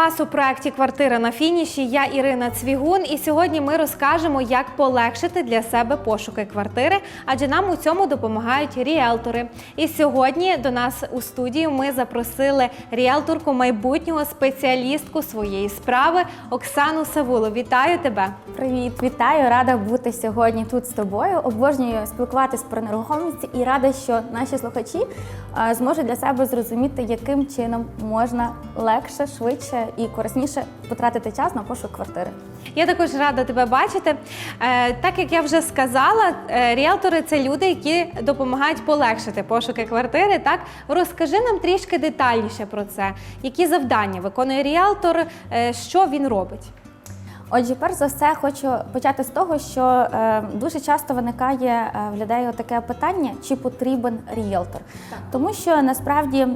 Вас у проєкті Квартира на фініші. Я Ірина Цвігун, і сьогодні ми розкажемо, як полегшити для себе пошуки квартири, адже нам у цьому допомагають ріелтори. І сьогодні до нас у студію ми запросили ріелторку майбутнього спеціалістку своєї справи Оксану Савулу. Вітаю тебе! Привіт, вітаю! Рада бути сьогодні тут з тобою. Обожнюю спілкуватись про нерухомість і рада, що наші слухачі е, зможуть для себе зрозуміти, яким чином можна легше, швидше і корисніше потратити час на пошук квартири. Я також рада тебе бачити. Е, так як я вже сказала, е, ріелтори це люди, які допомагають полегшити пошуки квартири. Так розкажи нам трішки детальніше про це. Які завдання виконує ріелтор, е, що він робить? Отже, перш за все, хочу почати з того, що е, дуже часто виникає е, в людей таке питання, чи потрібен ріелтор. Тому що насправді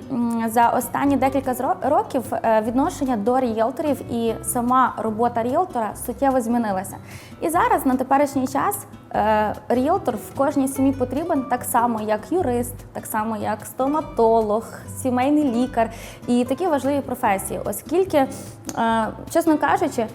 за останні декілька років е, відношення до ріелторів і сама робота ріелтора суттєво змінилася. І зараз на теперішній час ріелтор в кожній сім'ї потрібен так само, як юрист, так само як стоматолог, сімейний лікар і такі важливі професії, оскільки, чесно кажучи,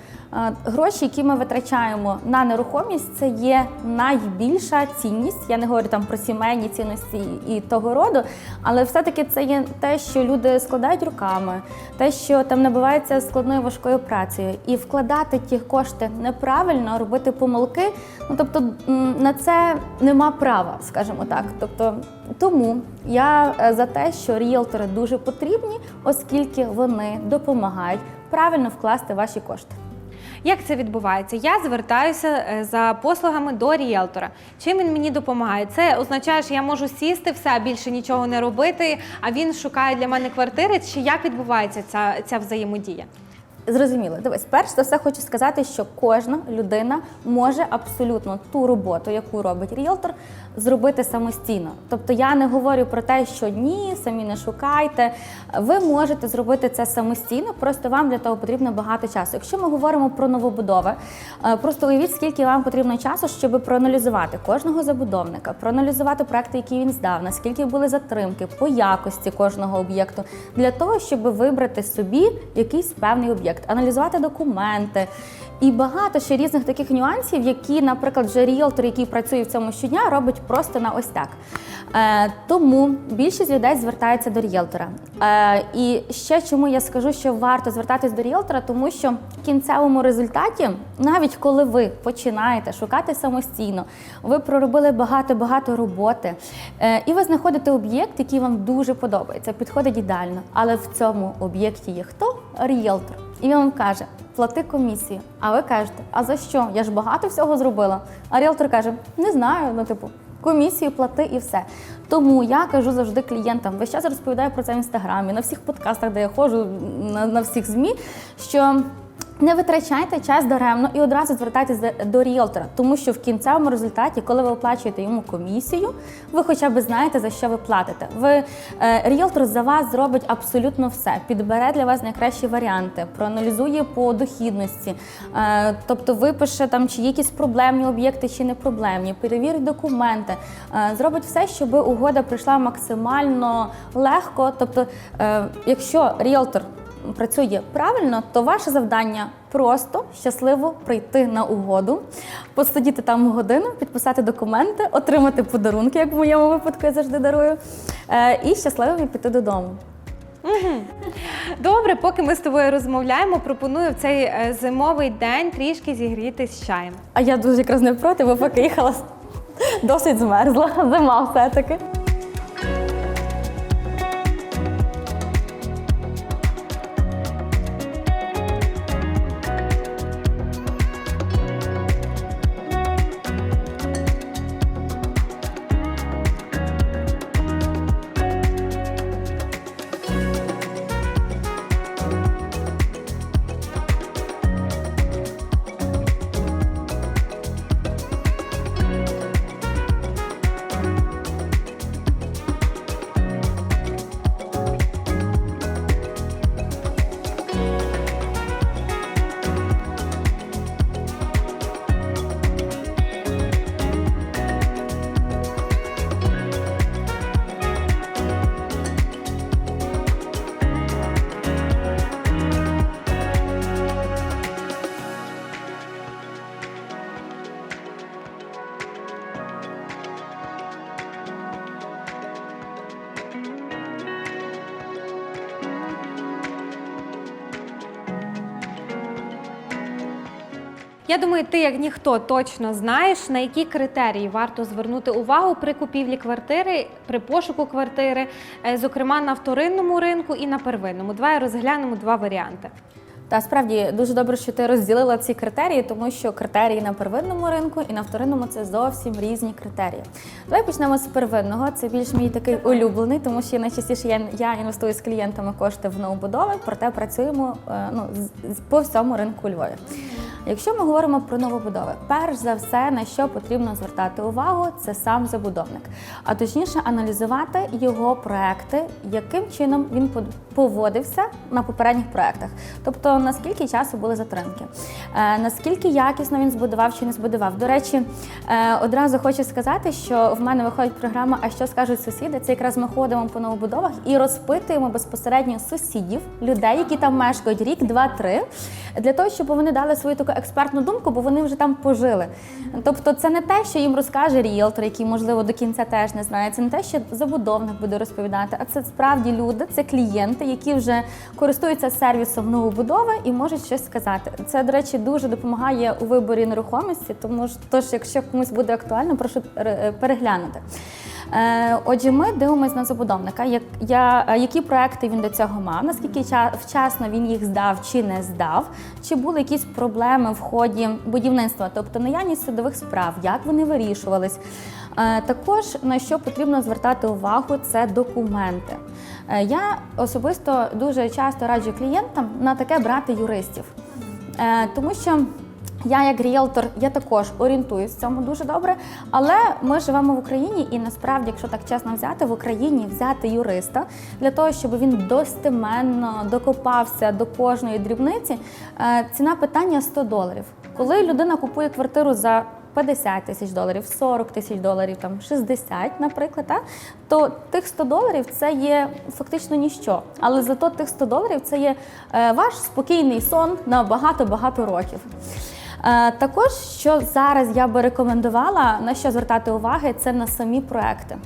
Гроші, які ми витрачаємо на нерухомість, це є найбільша цінність. Я не говорю там про сімейні цінності і того роду, але все-таки це є те, що люди складають руками, те, що там набивається складною важкою працею, і вкладати ті кошти неправильно, робити помилки. Ну тобто на це нема права, скажімо так. Тобто, тому я е, за те, що ріелтори дуже потрібні, оскільки вони допомагають правильно вкласти ваші кошти. Як це відбувається? Я звертаюся е, за послугами до ріелтора. Чим він мені допомагає? Це означає, що я можу сісти, все більше нічого не робити, а він шукає для мене квартири. Чи як відбувається ця, ця взаємодія? Зрозуміло, дивись, перш за все хочу сказати, що кожна людина може абсолютно ту роботу, яку робить ріелтор, зробити самостійно. Тобто я не говорю про те, що ні, самі не шукайте. Ви можете зробити це самостійно, просто вам для того потрібно багато часу. Якщо ми говоримо про новобудови, е, просто уявіть, скільки вам потрібно часу, щоб проаналізувати кожного забудовника, проаналізувати проекти, які він здав, наскільки були затримки по якості кожного об'єкту, для того, щоб вибрати собі якийсь певний об'єкт, аналізувати документи. І багато ще різних таких нюансів, які, наприклад, вже ріелтор, який працює в цьому щодня, робить просто на ось так. Е, тому більшість людей звертається до ріелтора. Е, і ще чому я скажу, що варто звертатись до ріелтора, тому що в кінцевому результаті, навіть коли ви починаєте шукати самостійно, ви проробили багато-багато роботи, е, і ви знаходите об'єкт, який вам дуже подобається, підходить ідеально. Але в цьому об'єкті є хто? Ріелтор. І він вам каже, плати комісію. А ви кажете, а за що? Я ж багато всього зробила. А ріалтор каже, не знаю, ну типу. Комісію плати і все. Тому я кажу завжди клієнтам, весь час розповідаю про це в інстаграмі, на всіх подкастах, де я ходжу, на, на всіх ЗМІ, що не витрачайте час даремно і одразу звертайтесь до- ріелтора, тому що в кінцевому результаті, коли ви оплачуєте йому комісію, ви хоча б знаєте, за що ви платите. Ви е, ріелтор за вас зробить абсолютно все, підбере для вас найкращі варіанти, проаналізує по дохідності, е, тобто випише там, чи є якісь проблемні об'єкти, чи не проблемні, перевірить документи, е, зробить все, щоб угода прийшла максимально легко. Тобто, якщо ріелтор працює правильно, то ваше завдання просто щасливо прийти на угоду, посидіти там годину, підписати документи, отримати подарунки, як в моєму випадку я завжди дарую, е, і щасливо піти додому. Добре, поки ми з тобою розмовляємо, пропоную в цей е, зимовий день трішки зігрітись чаєм. А я дуже якраз не проти, бо поки їхала, досить змерзла. Зима все-таки. Я думаю, ти як ніхто точно знаєш, на які критерії варто звернути увагу при купівлі квартири, при пошуку квартири, е, зокрема на вторинному ринку і на первинному. Давай розглянемо два варіанти. Та справді дуже добре, що ти розділила ці критерії, тому що критерії на первинному ринку і на вторинному це зовсім різні критерії. Давай почнемо з первинного. Це більш мій такий улюблений, тому що найчастіше я, я інвестую з клієнтами кошти в новобудови, проте працюємо е, ну, по всьому ринку Львові. Якщо ми говоримо про новобудови, перш за все на що потрібно звертати увагу, це сам забудовник, а точніше аналізувати його проекти, яким чином він поводився на попередніх проектах. Тобто наскільки часу були затримки, е, наскільки якісно він збудував чи не збудував. До речі, е, одразу хочу сказати, що в мене виходить програма А що скажуть сусіди? Це якраз ми ходимо по новобудовах і розпитуємо безпосередньо сусідів, людей, які там мешкають рік, два, три, для того, щоб вони дали свою таку експертну думку, бо вони вже там пожили. Тобто, це не те, що їм розкаже ріелтор, який можливо до кінця теж не знає. Це не те, що забудовник буде розповідати, а це справді люди, це клієнти, які вже користуються сервісом новобудови і можуть щось сказати. Це, до речі, дуже допомагає у виборі нерухомості, тому ж тож, якщо комусь буде актуально, прошу е, переглянути. Е, Отже, ми дивимося на забудовника, як, я, е, які проекти він до цього мав, наскільки ча- вчасно він їх здав чи не здав, чи були якісь проблеми в ході будівництва, тобто наявність судових справ, як вони вирішувались. Е, Також на що потрібно звертати увагу, це документи. Я особисто дуже часто раджу клієнтам на таке брати юристів, тому що. Я як ріелтор, я також орієнтуюсь в цьому дуже добре. Але ми живемо в Україні, і насправді, якщо так чесно взяти, в Україні взяти юриста для того, щоб він достеменно докопався до кожної дрібниці. е, Ціна питання 100 доларів. Коли людина купує квартиру за 50 тисяч доларів, 40 тисяч доларів, там 60, наприклад, та, то тих 100 доларів це є фактично ніщо. Але зато тих 100 доларів це є е, ваш спокійний сон на багато-багато років. Е, Також, що зараз я би рекомендувала на що звертати уваги, це на самі проекти.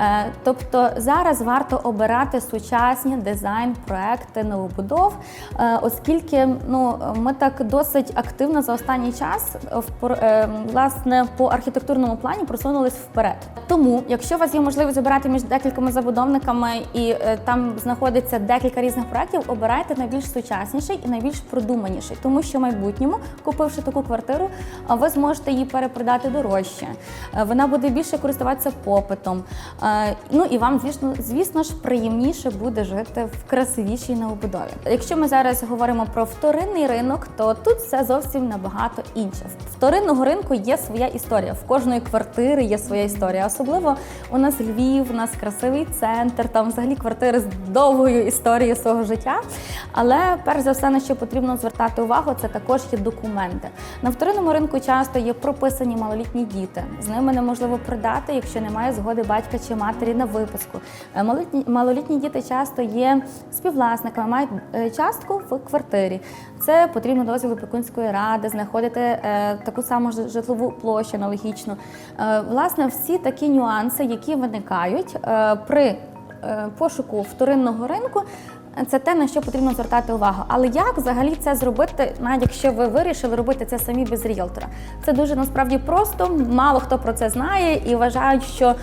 Е, Тобто зараз варто обирати сучасні дизайн-проекти новобудов, е, оскільки ну, ми так досить активно за останній час е, в власне по архітектурному плані просунулись вперед. Тому, якщо у вас є можливість обирати між декількома забудовниками і там знаходиться декілька різних проєктів, обирайте найбільш сучасніший і найбільш продуманіший, тому що в майбутньому, купивши таку квартиру, ви зможете її перепродати дорожче. Вона буде більше користуватися попитом. Е, Ну і вам, звісно, звісно ж, приємніше буде жити в красивішій новобудові. Якщо ми зараз говоримо про вторинний ринок, то тут все зовсім набагато інше. Вторинного ринку є своя історія. В кожної квартири є своя історія. Особливо у нас Львів, у нас красивий центр, там взагалі квартири з довгою історією свого життя. Але перш за все, на що потрібно звертати увагу, це також є документи. На вторинному ринку часто є прописані малолітні діти. З ними неможливо продати, якщо немає згоди батька чи матері на випуску. Е, Малолітні, малолітні діти часто є співвласниками, мають е, частку в квартирі. Це потрібно дозвіл опікунської ради, знаходити е, таку саму житлову площу аналогічну. Е, власне, всі такі нюанси, які виникають е, при е, пошуку вторинного ринку. Це те, на що потрібно звертати увагу. Але як взагалі це зробити, навіть якщо ви вирішили робити це самі без ріелтора? Це дуже насправді просто. Мало хто про це знає і вважають, що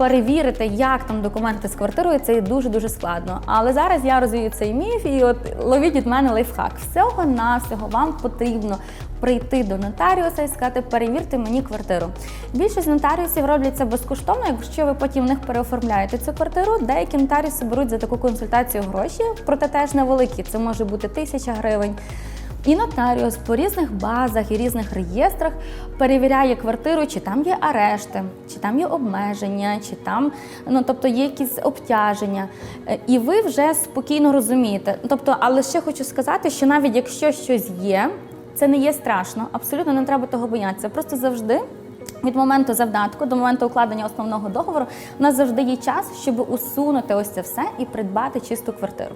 перевірити, як там документи з квартирою, це є дуже дуже складно. Але зараз я розвію цей міф і от ловіть від мене лайфхак. Всього навсього вам потрібно прийти до нотаріуса і сказати, перевірте мені квартиру. Більшість нотаріусів роблять це безкоштовно, якщо ви потім в них переоформляєте цю квартиру. Деякі нотаріуси беруть за таку консультацію гроші, проте теж невеликі. Це може бути тисяча гривень. І нотаріус по різних базах і різних реєстрах перевіряє квартиру, чи там є арешти, чи там є обмеження, чи там ну тобто є якісь обтяження. Е, І ви вже спокійно розумієте. Тобто, але ще хочу сказати, що навіть якщо щось є, це не є страшно, абсолютно не треба того боятися. Просто завжди. Від моменту завдатку до моменту укладення основного договору у нас завжди є час, щоб усунути ось це все і придбати чисту квартиру.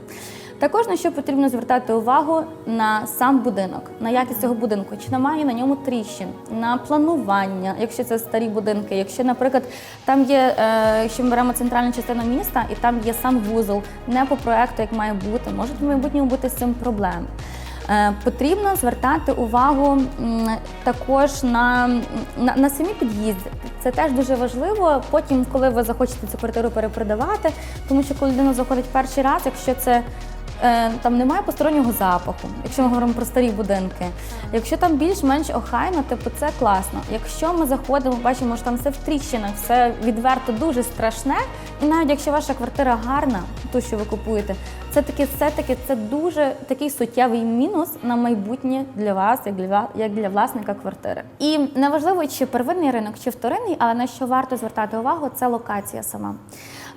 Також на що потрібно звертати увагу на сам будинок, на якість цього будинку, чи немає на ньому тріщин, на планування, якщо це старі будинки, якщо, наприклад, там є, е, якщо ми беремо центральну частину міста і там є сам вузол, не по проекту, як має бути, можуть в майбутньому бути з цим проблеми. Е, Потрібно звертати увагу також на, на, на самі під'їзди. Це теж дуже важливо. Потім, коли ви захочете цю квартиру перепродавати, тому що коли людина заходить перший раз, якщо це там немає постороннього запаху, якщо ми говоримо про старі будинки. Якщо там більш-менш охайно, типу це класно. Якщо ми заходимо, бачимо, що там все в тріщинах, все відверто дуже страшне. І навіть якщо ваша квартира гарна, ту, що ви купуєте, це таки все-таки це дуже такий суттєвий мінус на майбутнє для вас, як для як для власника квартири. І неважливо, чи первинний ринок, чи вторинний, але на що варто звертати увагу, це локація сама.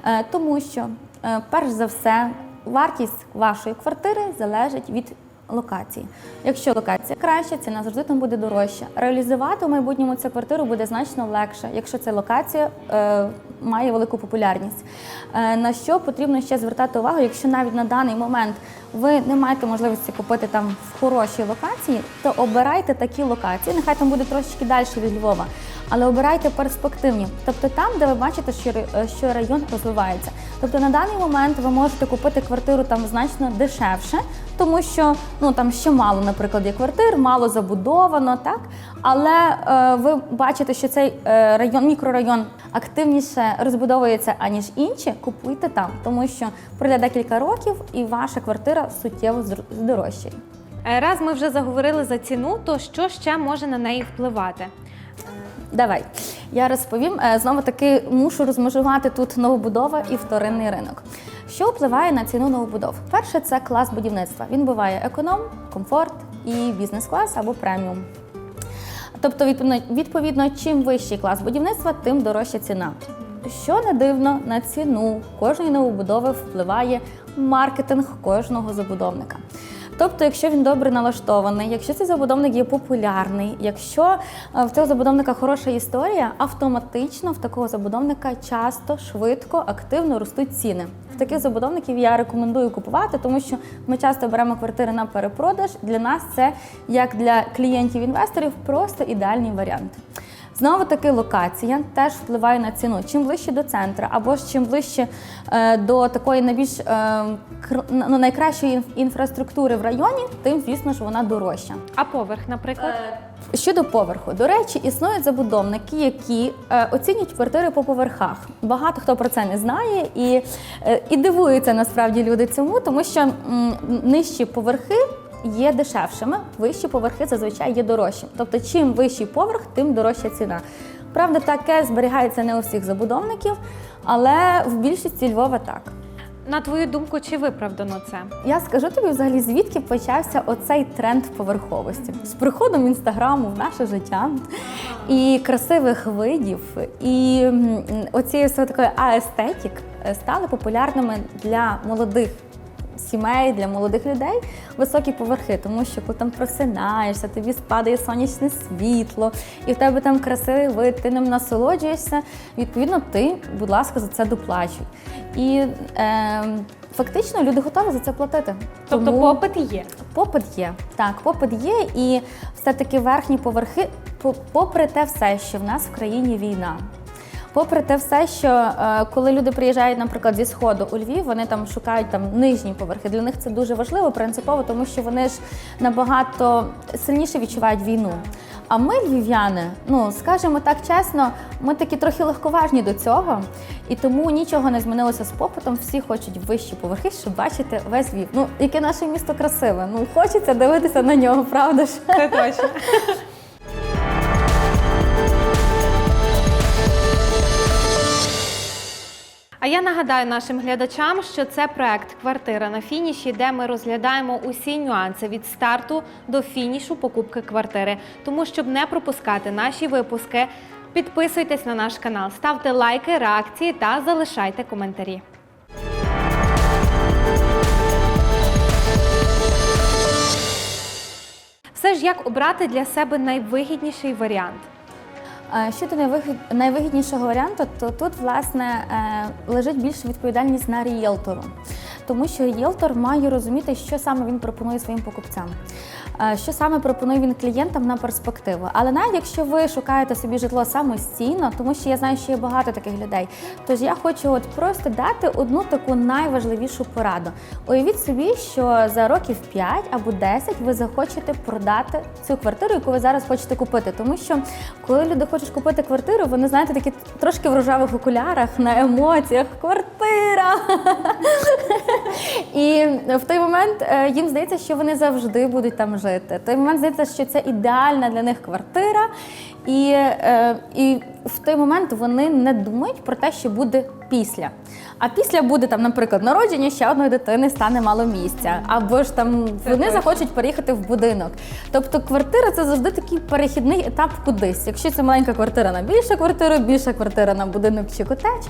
Е, Тому що, е, перш за все, вартість вашої квартири залежить від локації. Якщо локація краща, ціна завжди там буде дорожча. Реалізувати в майбутньому цю квартиру буде значно легше, якщо ця локація е, має велику популярність. Е, на що потрібно ще звертати увагу, якщо навіть на даний момент ви не маєте можливості купити там в хорошій локації, то обирайте такі локації. Нехай там буде трошечки далі від Львова, але обирайте перспективні, тобто там, де ви бачите, е, що район розвивається. Тобто на даний момент ви можете купити квартиру там значно дешевше, тому що ну там ще мало, наприклад, є квартир, мало забудовано, так але е, ви бачите, що цей е, район, мікрорайон активніше розбудовується аніж інші. Купуйте там, тому що пройде декілька років, і ваша квартира суттєво здорожчає. Е, Раз ми вже заговорили за ціну, то що ще може на неї впливати? Давай я розповім. Е, Знову таки мушу розмежувати тут новобудова і вторинний ринок. Що впливає на ціну новобудов? Перше, це клас будівництва. Він буває економ, комфорт і бізнес-клас або преміум. Тобто, відповідно, відповідно, чим вищий клас будівництва, тим дорожча ціна. Що не дивно, на ціну кожної новобудови впливає маркетинг кожного забудовника. Тобто, якщо він добре налаштований, якщо цей забудовник є популярний, якщо е, в цього забудовника хороша історія, автоматично в такого забудовника часто, швидко, активно ростуть ціни. В таких забудовників я рекомендую купувати, тому що ми часто беремо квартири на перепродаж. Для нас це як для клієнтів-інвесторів просто ідеальний варіант. Знову таки локація теж впливає на ціну. Чим ближче до центру, або ж чим ближче е, до такої найбільш е, кр- ну, найкращої інфраструктури в районі, тим, звісно ж, вона дорожча. А поверх, наприклад? Щодо поверху, до речі, існують забудовники, які е, оцінюють квартири по поверхах. Багато хто про це не знає і, е, і дивуються насправді люди цьому, тому що м, нижчі поверхи є дешевшими, вищі поверхи зазвичай є дорожчими. Тобто, чим вищий поверх, тим дорожча ціна. Правда, таке зберігається не у всіх забудовників, але в більшості Львова так. На твою думку, чи виправдано це? Я скажу тобі взагалі, звідки почався оцей тренд поверховості з приходом інстаграму в наше життя і красивих видів, і оцієї все такої аестетік е, стали популярними для молодих. Сімей для молодих людей високі поверхи, тому що коли там просинаєшся, тобі спадає сонячне світло, і в тебе там красивий вид, ти ним насолоджуєшся. Відповідно, ти, будь ласка, за це доплачуй. І е, фактично люди готові за це платити. Тобто Тому- попит є. Попит є. Так, попит є, і все-таки верхні поверхи, попри те все, що в нас в країні війна. Попри те все, що е, коли люди приїжджають, наприклад, зі сходу у Львів, вони там шукають там нижні поверхи. Для них це дуже важливо, принципово, тому що вони ж набагато сильніше відчувають війну. А ми, львів'яни, ну скажімо так чесно, ми такі трохи легковажні до цього, і тому нічого не змінилося з попитом. Всі хочуть вищі поверхи, щоб бачити весь Львів. Ну яке наше місто красиве. Ну хочеться дивитися на нього, правда ж? Це точно. Я нагадаю нашим глядачам, що це проект Квартира на фініші, де ми розглядаємо усі нюанси від старту до фінішу покупки квартири. Тому, щоб не пропускати наші випуски, підписуйтесь на наш канал, ставте лайки, реакції та залишайте коментарі. Все ж як обрати для себе найвигідніший варіант? Е, Щодо найвигід- найвигіднішого варіанту, то тут власне е, лежить більша відповідальність на рієлтору. тому що рієлтор має розуміти, що саме він пропонує своїм покупцям, що саме пропонує він клієнтам на перспективу. Але навіть якщо ви шукаєте собі житло самостійно, тому що я знаю, що є багато таких людей, тож я хочу от просто дати одну таку найважливішу пораду. Уявіть собі, що за років 5 або 10 ви захочете продати цю квартиру, яку ви зараз хочете купити. Тому що коли люди хочуть купити квартиру, вони знаєте такі трошки в рожевих окулярах на емоціях. Квартира! І в той момент е, їм здається, що вони завжди будуть там жити. В той момент здається, що це ідеальна для них квартира. І, е, і в той момент вони не думають про те, що буде після. А після буде там, наприклад, народження ще одної дитини стане мало місця, або ж там вони точно. захочуть переїхати в будинок. Тобто квартира це завжди такий перехідний етап кудись. Якщо це маленька квартира на більшу квартиру, більша квартира на будинок чи котедж.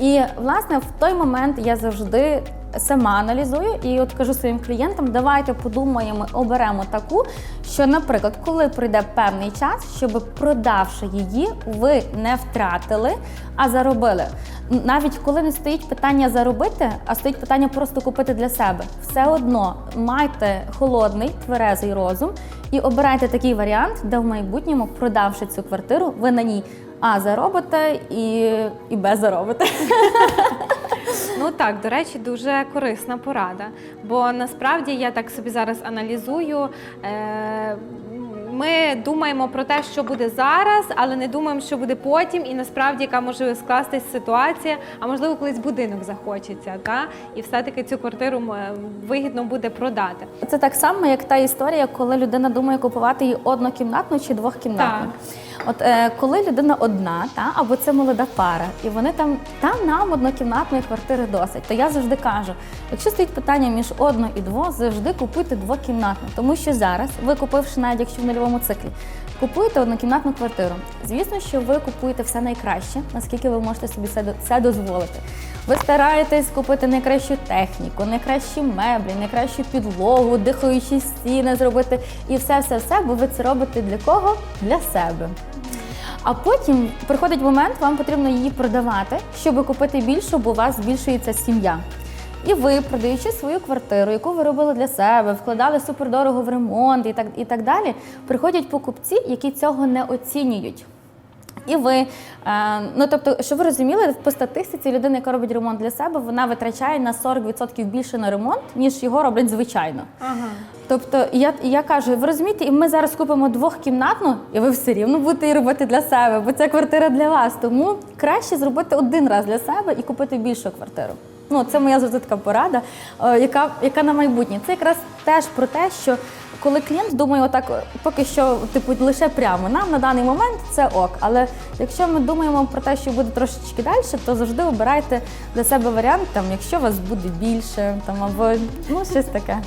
І власне в той момент я завжди сама аналізую і от кажу своїм клієнтам, давайте подумаємо, оберемо таку, що, наприклад, коли прийде певний час, щоб продавши її, ви не втратили, а заробили. Навіть коли не стоїть питання заробити, а стоїть питання просто купити для себе. Все одно майте холодний, тверезий розум і обирайте такий варіант, де в майбутньому, продавши цю квартиру, ви на ній а заробите і, і без заробите. Ну так, до речі, дуже корисна порада. Бо насправді я так собі зараз аналізую. Е- ми думаємо про те, що буде зараз, але не думаємо, що буде потім, і насправді яка може скластись ситуація, а можливо, колись будинок захочеться, та і все-таки цю квартиру вигідно буде продати. Це так само, як та історія, коли людина думає купувати її однокімнатну чи двохкімнатну. От е, коли людина одна, та або це молода пара, і вони там та нам однокімнатної квартири досить. То я завжди кажу: якщо стоїть питання між одно і дво, завжди купуйте двокімнатну, тому що зараз ви купивши навіть якщо в нульовому циклі. Купуєте однокімнатну квартиру. Звісно, що ви купуєте все найкраще, наскільки ви можете собі це, дозволити. Ви стараєтесь купити найкращу техніку, найкращі меблі, найкращу підлогу, дихаючі стіни зробити і все, все, все, бо ви це робите для кого? Для себе. А потім приходить момент, вам потрібно її продавати, щоб купити більшу, бо у вас збільшується сім'я. І ви, продаючи свою квартиру, яку ви робили для себе, вкладали супердорого в ремонт і так, і так далі, приходять покупці, які цього не оцінюють. І ви, е, ну тобто, щоб ви розуміли, по статистиці людина, яка робить ремонт для себе, вона витрачає на 40% більше на ремонт, ніж його роблять звичайно. Ага. Тобто, я, я кажу, ви розумієте, і ми зараз купимо двохкімнатну, і ви все рівно будете її робити для себе, бо це квартира для вас. Тому краще зробити один раз для себе і купити більшу квартиру. Ну, це моя завжди така порада, е, яка, яка на майбутнє. Це якраз теж про те, що коли клієнт думає, отак, поки що, типу, лише прямо нам на даний момент це ок. Але якщо ми думаємо про те, що буде трошечки далі, то завжди обирайте для себе варіант, там, якщо вас буде більше, там або ну щось таке.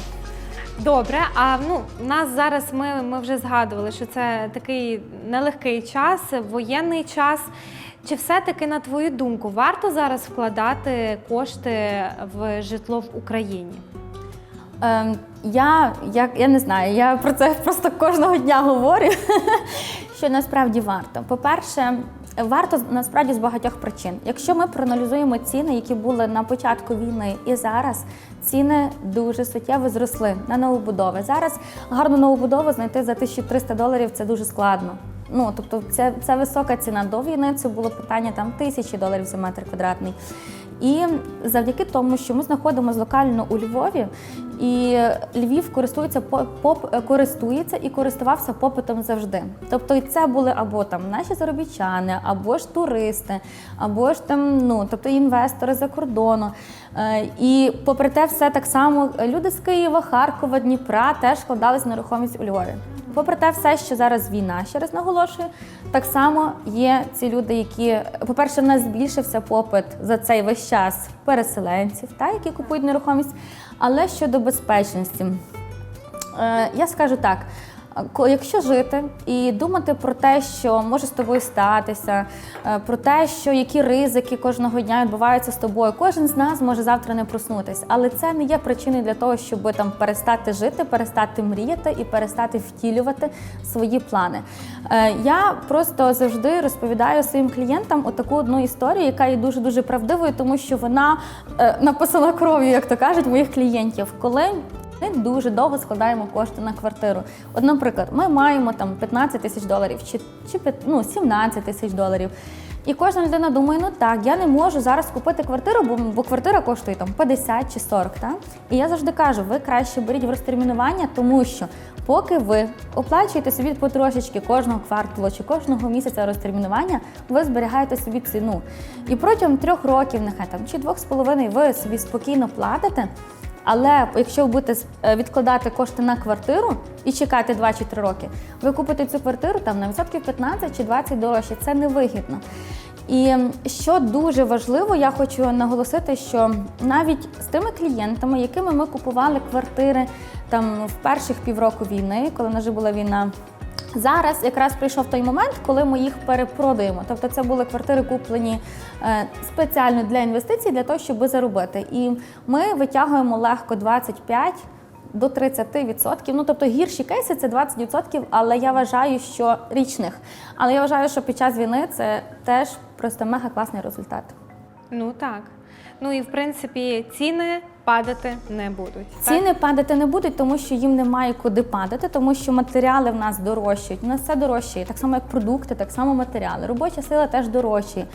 Добре, а ну нас зараз ми, ми вже згадували, що це такий нелегкий час, воєнний час. Чи все-таки, на твою думку, варто зараз вкладати кошти в житло в Україні? Ем, я, я, я не знаю, я про це просто кожного дня говорю, що насправді варто. По-перше, варто насправді з багатьох причин. Якщо ми проаналізуємо ціни, які були на початку війни і зараз, ціни дуже суттєво зросли на новобудови. Зараз гарну новобудову знайти за 1300 доларів це дуже складно. Ну, тобто, це, це висока ціна до війни. Це було питання там тисячі доларів за метр квадратний. І завдяки тому, що ми знаходимося локально у Львові, і Львів користується по- поп, користується і користувався попитом завжди. Тобто, це були або там наші заробітчани, або ж туристи, або ж там ну тобто інвестори за кордону. Е, І попри те, все так само люди з Києва, Харкова, Дніпра теж вкладались в нерухомість у Львові. Попри те, все, що зараз війна, ще раз наголошую, так само є ці люди, які, по-перше, в нас збільшився попит за цей весь час переселенців, та, які купують нерухомість. Але щодо безпечності, е, я скажу так. Якщо жити і думати про те, що може з тобою статися, е, про те, що які ризики кожного дня відбуваються з тобою, кожен з нас може завтра не проснутися, але це не є причиною для того, щоб там перестати жити, перестати мріяти і перестати втілювати свої плани. Е, Я просто завжди розповідаю своїм клієнтам отаку одну історію, яка є дуже дуже правдивою, тому що вона е, написана кров'ю, як то кажуть, моїх клієнтів. Коли ми дуже довго складаємо кошти на квартиру. От, наприклад, ми маємо там 15 тисяч доларів чи, чи ну, 17 тисяч доларів. І кожна людина думає, ну так, я не можу зараз купити квартиру, бо, бо квартира коштує там 50 чи 40. Так? І я завжди кажу, ви краще беріть в розтермінування, тому що поки ви оплачуєте собі потрошечки кожного кварталу чи кожного місяця розтермінування, ви зберігаєте собі ціну. І протягом трьох років, нехай там чи двох з половиною, ви собі спокійно платите. Але якщо ви будете е, відкладати кошти на квартиру і чекати 2 чи 3 роки, ви купите цю квартиру там на відсотків 15 чи 20 дорожче. Це невигідно. І що дуже важливо, я хочу наголосити, що навіть з тими клієнтами, якими ми купували квартири там в перших півроку війни, коли в вже була війна. Зараз якраз прийшов той момент, коли ми їх перепродаємо. Тобто це були квартири куплені е, спеціально для інвестицій, для того, щоб заробити. І ми витягуємо легко 25 до 30%. Ну тобто гірші кейси це 20%, але я вважаю, що річних. Але я вважаю, що під час війни це теж просто мега класний результат. Ну так. Ну і в принципі ціни падати не будуть. так? Ціни падати не будуть, тому що їм немає куди падати, тому що матеріали в нас дорожчають. У нас все дорожчає, так само як продукти, так само матеріали. Робоча сила теж дорожчає.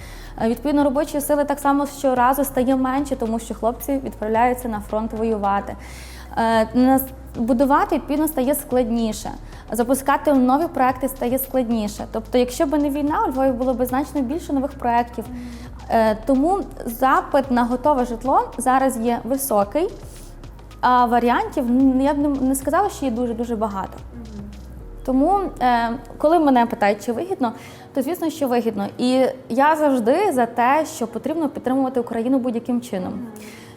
Е, Відповідно, робочої сили так само щоразу стає менше, тому що хлопці відправляються на фронт воювати. Е, Будувати відповідно стає складніше. Запускати нові проекти стає складніше. Тобто, якщо б не війна, у Львові було б значно більше нових проєктів. Е, Тому запит на готове житло зараз є високий, а варіантів я б не- сказала, що є дуже дуже багато. Тому, е, коли мене питають, чи вигідно, то звісно, що вигідно. І я завжди за те, що потрібно підтримувати Україну будь-яким чином.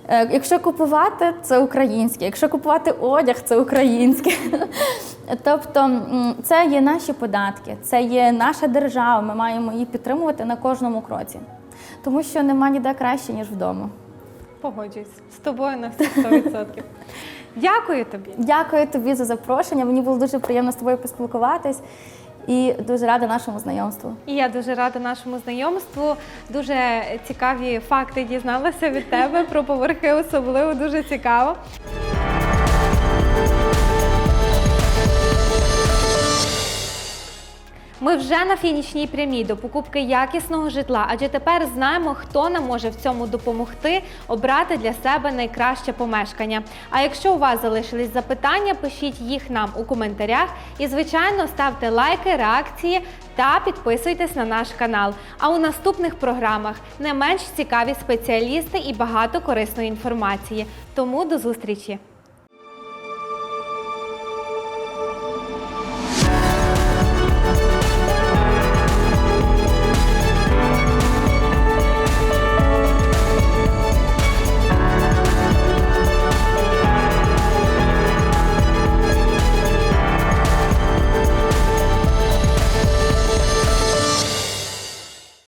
Е, Якщо купувати, це українське. Якщо купувати одяг, це українське. Тобто це є наші податки, це є наша держава. Ми маємо її підтримувати на кожному кроці, тому що нема ніде краще ніж вдома. Погоджуюсь з тобою на всі 100%. Дякую тобі. Дякую тобі за запрошення. Мені було дуже приємно з тобою поспілкуватись і дуже рада нашому знайомству. І я дуже рада нашому знайомству. Дуже цікаві факти дізналася від тебе про поверхи, особливо дуже цікаво. Ми вже на фінішній прямій до покупки якісного житла, адже тепер знаємо, хто нам може в цьому допомогти обрати для себе найкраще помешкання. А якщо у вас залишились запитання, пишіть їх нам у коментарях і, звичайно, ставте лайки, реакції та підписуйтесь на наш канал. А у наступних програмах не менш цікаві спеціалісти і багато корисної інформації. Тому до зустрічі!